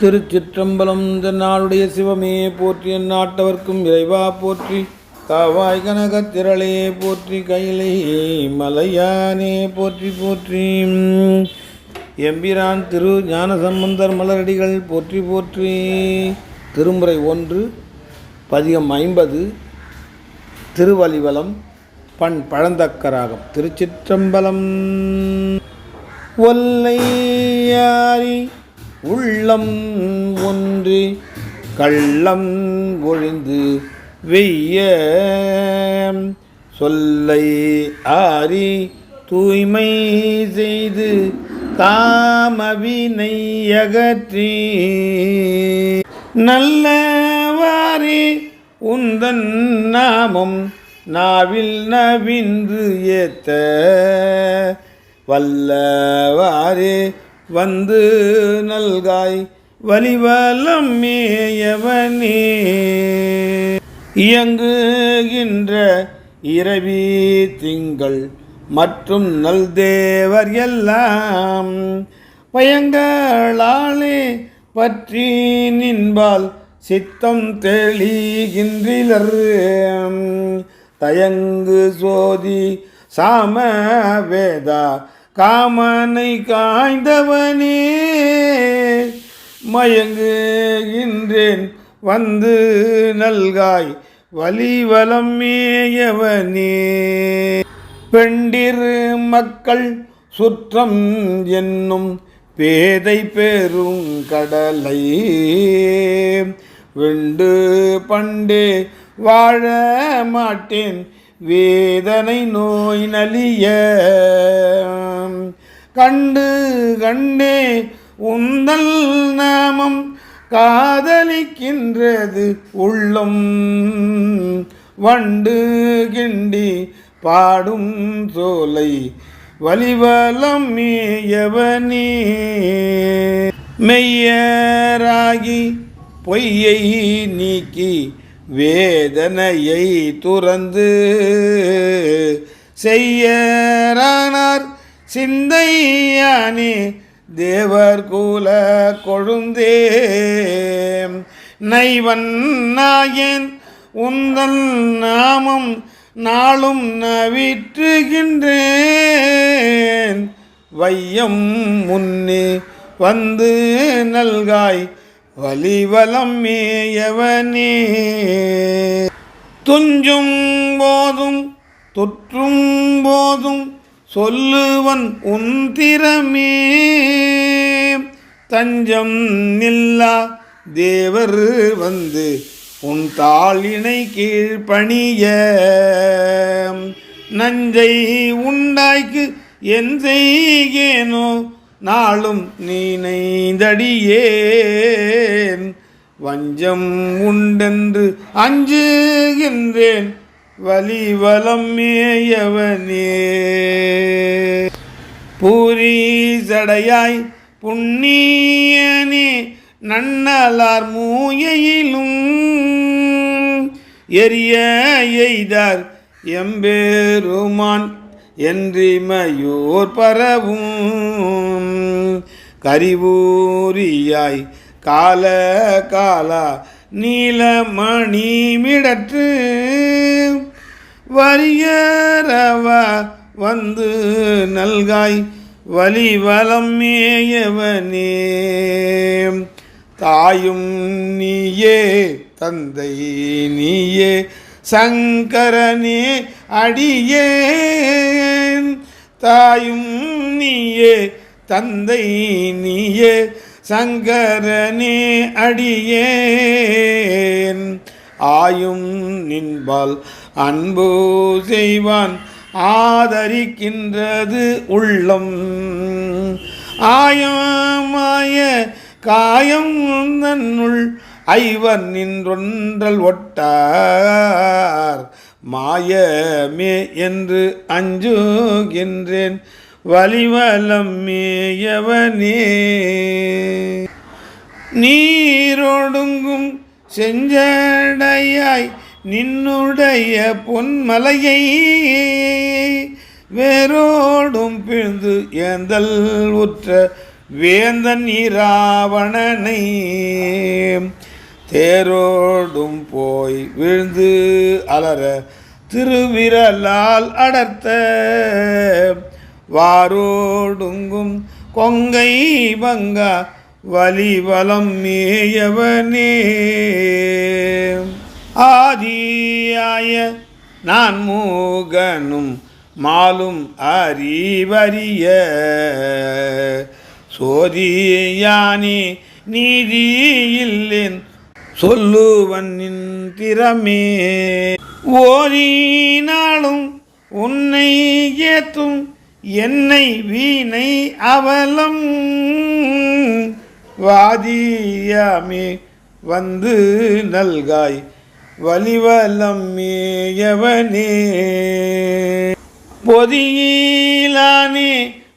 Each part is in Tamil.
திருச்சிற்றம்பலம் இந்த சிவமே போற்றி என் நாட்டவர்க்கும் இறைவா போற்றி. காவாய் கனக திரளே போற்றி கையிலே மலையானே போற்றி போற்றி. எம்பிரான் திரு ஞானசம்பந்தர் மலரடிகள் போற்றி போற்றி. திருமுறை ஒன்று பதிகம் ஐம்பது திருவலிவலம் பண் பழந்தக்கராகம் திருச்சிற்றம்பலம். ஒல்லையாரி உள்ளம் ஒன்று கள்ளம் ஒழிந்து வெய்ய சொல்லை ஆறி தூய்மை செய்து காமவினை அகற்றி நல்லவாறே உந்தன் நாமம் நாவில் நவின்று ஏத்த வல்லவாறு வந்து நல்காய் வலிவலம் மேயவனே. இயங்குகின்ற இரவி திங்கள் மற்றும் நல்தேவர் எல்லாம் பயங்களாலே பற்றி நின்பால் சித்தம் தெளிகின்றிலர். தயங்கு சோதி சாம வேதா காமனை காய்ந்தவனே மயங்குகின்றேன். வந்து நல்காய் வலிவலம் மேயவனே. பெண்டிரு மக்கள் சுற்றம் என்னும் பேதை பெரும் கடலை. வெண்டு பண்டே வாழ மாட்டேன். வேதனை நோய் நலிய. கண்டு கண்டே உந்தல் நாமம் காதலிக்கின்றது உள்ளம். வண்டு கிண்டி பாடும் சோலை வலிவலம் மேயவனே. மெய்யராகி பொய்யை நீக்கி வேதனையை துறந்து செய்யறானார். சிந்தையானே தேவர் கூல கொழுந்தே நைவன் நாயன் உந்தன் நாமம் நாளும் நவிற்றுகின்றேன். வையம் முன்னே வந்து நல்காய் வலிவலம் மேயவனே. துஞ்சும் போதும் தொற்றும் போதும் சொல்லுவன் உன் திறமே. தஞ்சம் நில்லா தேவர் வந்து உன் தாளினை கீழ்பணிய. நஞ்சை உண்டாய்க்கு என் செய்கேனோ? நாளும் நீனைந்தடியேன் வஞ்சம் உண்டென்று அஞ்சுகின்றேன். வலிவலம் மேயவனே. பூரி சடையாய் புண்ணியனே நன்னலார் மூயையிலும் எரிய எய்தார் எம்பெருமான். என்றிமையோர் பரவும். கரிவூரியாய் கால காலா நீலமணி மிடற்று. வரியரவ வந்து நல்காய் வலிவலம் மேயவனே. தாயும் நீயே தந்தை நீயே சங்கரனே அடியே. தாயும் நீயே தந்தை நீயே சங்கரனே அடியேன். ஆயும் நின்பால் அன்பு செய்வான் ஆதரிக்கின்றது உள்ளம். ஆயமாய காயம் தன்னுள் ஐவர் நின்றொன்றல் ஒட்டார். மாயமே என்று அஞ்சுகின்றேன் வலிவலம் மேயவனே. நீரோடுங்கும் செஞ்சடையாய் நின்னுடைய பொன்மலையை வேரோடும் பிழ்ந்து ஏந்தல் உற்ற வேந்தன் இராவணனை. தேரோடும் போய் விழுந்து அலற திருவிரலால் அடர்த்த. வாரோடுங்கும் கொங்கை பங்கா வலிவலம் மேயவனே. ஆதியாய நான் மூகனும் மாலும் அறிவறிய. சோதியானே சொல்லுவன் சொல்லுவனின் திறமே. ஓரினாலும் உன்னை ஏத்தும் என்னை வீணை அவலம். வாதியாமே வந்து நல்காய் வலிவலம் மேயவனே. பொதியிலானே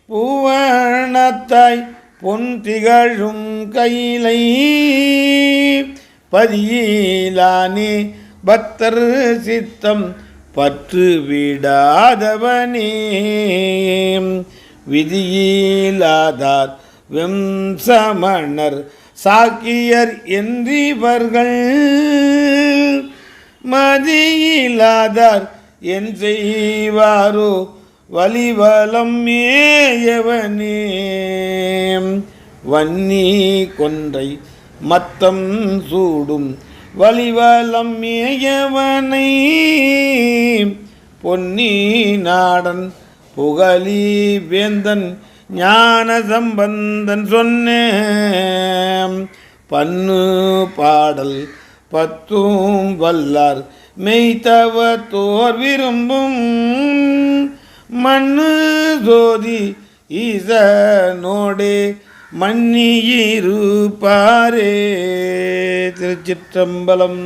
பூவணத்தாய் பொன் திகழும் கையிலை. பதியிலானே பக்தர் சித்தம் பற்று விடாதவனே. விதியிலாதார் வெம்சமணர் சாக்கியர் என்றிவர்கள். மதியிலாதார் என் செய்வாரோ வலிவலம் மேயவனே. வன்னி கொன்றை மத்தம் சூடும் வலிவலம் மேயவனை பொன்னி நாடன் புகழி வேந்தன் ஞான சம்பந்தன் சொன்ன பன்னு பாடல் பத்தும் வல்லார் மெய்த்தவ தோர் விரும்பும் மண்ணு ஜோதி ஈசனோடே மன்னியிருப்பாரே. திருச்சிற்றம்பலம்.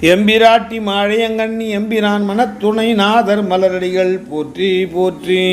எம்பிராட்டி மாழையங்கண்ணி எம்பிரான் மனத்துணை நாதர் மலரடிகள் போற்றி போற்றி.